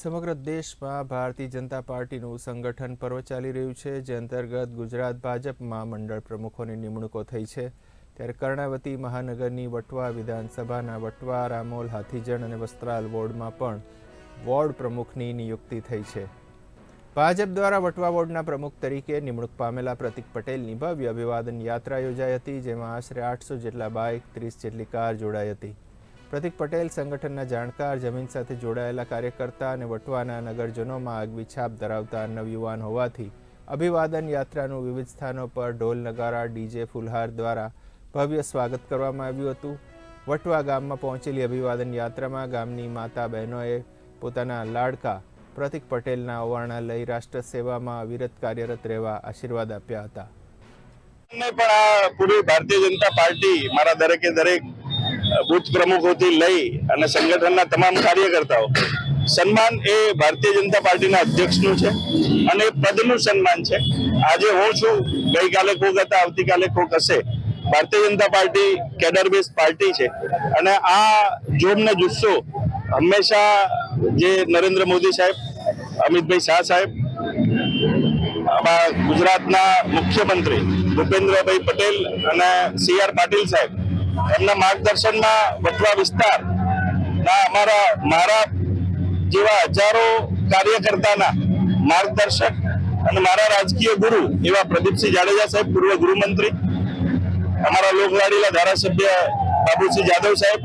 સમગ્ર દેશમાં ભારતીય જનતા પાર્ટીનું સંગઠન પર્વ ચાલી રહ્યું છે, જે અંતર્ગત ગુજરાત ભાજપમાં મંડળ પ્રમુખોની નિમણૂકો થઈ છે. ત્યારે કર્ણાવતી મહાનગરની વટવા વિધાનસભાના વટવા, રામોલ હાથીજણ અને વસ્ત્રાલ વોર્ડમાં પણ વોર્ડ પ્રમુખની નિયુક્તિ થઈ છે. ભાજપ દ્વારા વટવા વોર્ડના પ્રમુખ તરીકે નિમણૂક પામેલા પ્રતિક પટેલની ભવ્ય અભિવાદન યાત્રા યોજાઈ હતી, જેમાં આશરે આઠસો જેટલા બાઇક, ત્રીસ જેટલી કાર જોડાઈ હતી. પ્રતિક પટેલ સંગઠનના જાણકાર, જમીન સાથે જોડાયેલા કાર્યકર્તા અને વટવાના નગરજનોમાં આગવી છાપ ધરાવતા નવયુવાન હોવાથી અભિવાદન યાત્રાનું વિવિધ સ્થાનો પર ઢોલ નગારા, ડીજે ફુલહાર દ્વારા ભવ્ય સ્વાગત કરવામાં આવ્યું હતું. વટવા ગામમાં પહોંચેલી અભિવાદન યાત્રામાં ગામની માતા બહેનોએ પોતાના લાડકા પ્રતિક પટેલના અવારણા લઈ રાષ્ટ્ર સેવામાં અવિરત કાર્યરત રહેવા આશીર્વાદ આપ્યા હતા. પણ આ પૂરી ભારતીય જનતા પાર્ટી, મારા દરેકે દરેક બુથ પ્રમુખોથી લઈ અને સંગઠનના તમામ કાર્યકર્તાઓ. સન્માન એ ભારતીય જનતા પાર્ટીના અધ્યક્ષનું છે અને પદનું સન્માન છે. આજે હું છું, ગઈકાલે કોક હતા, આવતીકાલે કોક હશે. Bharatiya Janata party cadre base party છે. અને આ જોમનો જુસ્સો હંમેશા જે નરેન્દ્ર મોદી સાહેબ, અમિતભાઈ શાહ સાહેબ ગુજરાતના મુખ્યમંત્રી ભૂપેન્દ્રભાઈ પટેલ અને સી આર પાટીલ સાહેબ એમના માર્ગદર્શનમાં વટવા વિસ્તાર ના અમારા મારા જેવા હજારો કાર્યકર્તાના માર્ગદર્શક અને મારા રાજકીય ગુરુ એવા પ્રદીપસિંહ જાડેજા સાહેબ, પૂર્વ ગૃહમંત્રી અમારા લોકલાડીલા ધારાસભ્ય બાબુસિંહ જાદવ સાહેબ,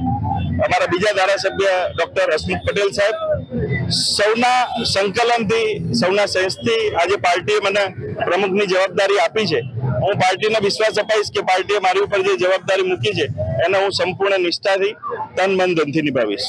અમારા બીજા ધારાસભ્ય ડોક્ટર હસમુખ પટેલ સાહેબ. સૌના સંકલનથી, સૌના સહેજથી આજે પાર્ટીએ મને પ્રમુખની જવાબદારી આપી છે. હું પાર્ટીને વિશ્વાસ અપાઈશ કે પાર્ટીએ મારી ઉપર જે જવાબદારી મૂકી છે, એને હું સંપૂર્ણ નિષ્ઠાથી, તન મન ધનથી નિભાવીશ.